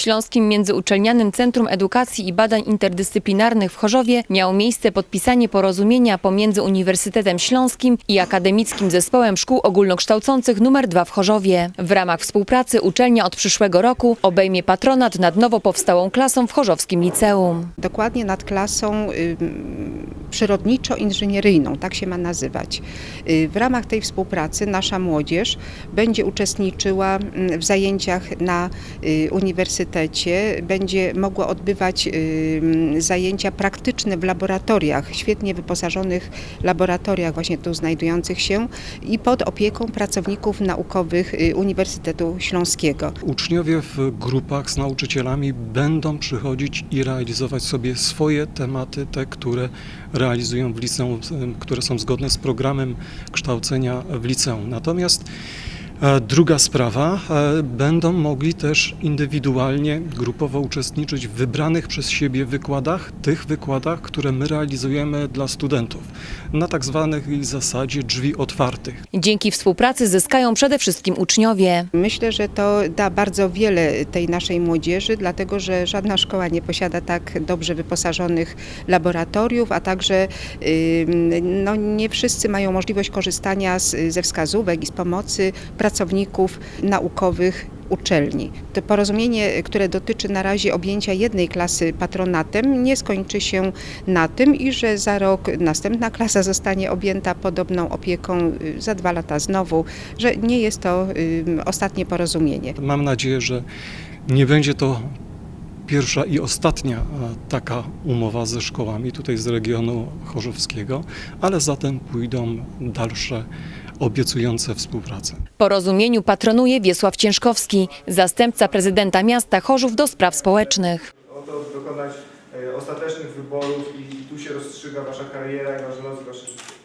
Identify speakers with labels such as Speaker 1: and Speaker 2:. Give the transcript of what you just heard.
Speaker 1: Śląskim Międzyuczelnianym Centrum Edukacji i Badań Interdyscyplinarnych w Chorzowie miało miejsce podpisanie porozumienia pomiędzy Uniwersytetem Śląskim i Akademickim Zespołem Szkół Ogólnokształcących nr 2 w Chorzowie. W ramach współpracy uczelnia od przyszłego roku obejmie patronat nad nowo powstałą klasą w Chorzowskim Liceum.
Speaker 2: dokładnie nad klasą przyrodniczo-inżynieryjną, tak się ma nazywać. Y, W ramach tej współpracy nasza młodzież będzie uczestniczyła mm, w zajęciach na y, uniwersytecie, będzie mogła odbywać ym, zajęcia praktyczne w laboratoriach, świetnie wyposażonych laboratoriach właśnie tu znajdujących się i pod opieką pracowników naukowych y, Uniwersytetu Śląskiego.
Speaker 3: Uczniowie w grupach z nauczycielami będą przychodzić i realizować sobie swoje tematy, te, które realizują w liceum, które są zgodne z programem kształcenia w liceum. Natomiast druga sprawa, e, będą mogli też indywidualnie, grupowo uczestniczyć w wybranych przez siebie wykładach, tych wykładach, które my realizujemy dla studentów, na tak zwanej zasadzie drzwi otwartych.
Speaker 1: Dzięki współpracy zyskają przede wszystkim uczniowie.
Speaker 2: Myślę, że to da bardzo wiele tej naszej młodzieży, dlatego że żadna szkoła nie posiada tak dobrze wyposażonych laboratoriów, a także no, nie wszyscy mają możliwość korzystania z, ze wskazówek i z pomocy pracowników naukowych uczelni. To porozumienie, które dotyczy na razie objęcia jednej klasy patronatem, nie skończy się na tym i że za rok następna klasa zostanie objęta podobną opieką, y, za dwa lata znowu, że nie jest to ostatnie porozumienie.
Speaker 3: Mam nadzieję, że nie będzie to pierwsza i ostatnia e, taka umowa ze szkołami tutaj z regionu chorzowskiego, ale zatem pójdą dalsze obiecujące współpracę.
Speaker 1: Porozumieniu patronuje Wiesław Ciężkowski, zastępca prezydenta miasta Chorzów do spraw społecznych.
Speaker 4: Oto dokonać e, ostatecznych wyborów i tu się rozstrzyga wasza kariera i wasz los, wasze życie.